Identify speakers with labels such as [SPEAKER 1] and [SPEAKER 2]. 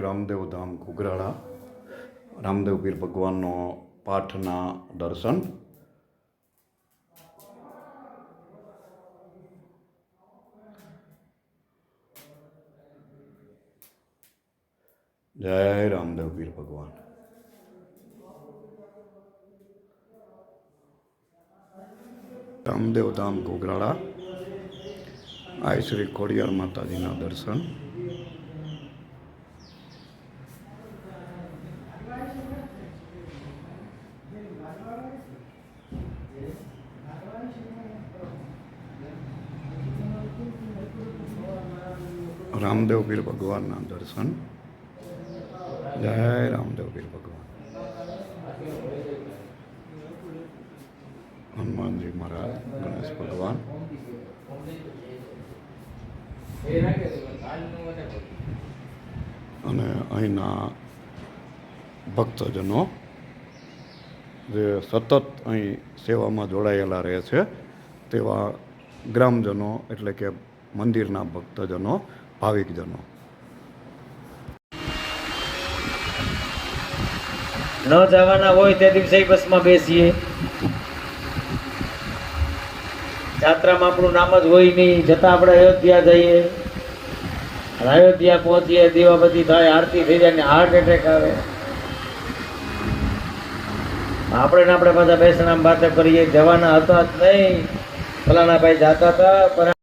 [SPEAKER 1] શ્રી રામદેવ ધામ ઘુગરાળા રામદેવ પીર ભગવાનનો પાઠના દર્શન. જય રામદેવ પીર ભગવાન. રામદેવ ધામ ઘોઘરાળા. આઈ શ્રી ખોડિયાર માતાજીના દર્શન. રામદેવ પીર ભગવાનના દર્શન. જય રામદેવ પીર ભગવાન. હનુમાનજી મહારાજ, ગણેશ ભગવાન. અને અહીંના ભક્તજનો જે સતત અહીં સેવામાં જોડાયેલા રહે છે, તેવા ગ્રામજનો એટલે કે મંદિરના ભક્તજનો ભાવિકજનો
[SPEAKER 2] ન જવાના હોય તે દિવસે બસમાં બેસીએ. જાત્રામાં આપણું નામ જ હોય નહીં. જતાં આપણે અયોધ્યા જઈએ. અયોધ્યા પહોંચીએ, દીવાબત્તી થાય, આરતી થઈ જાય ને હાર્ટ એટેક આવે. આપણે ને આપણે પાછા બેસણામાં વાતો કરીએ. જવાના હતા જ નહીં. ફલાણા ભાઈ જાતા હતા પર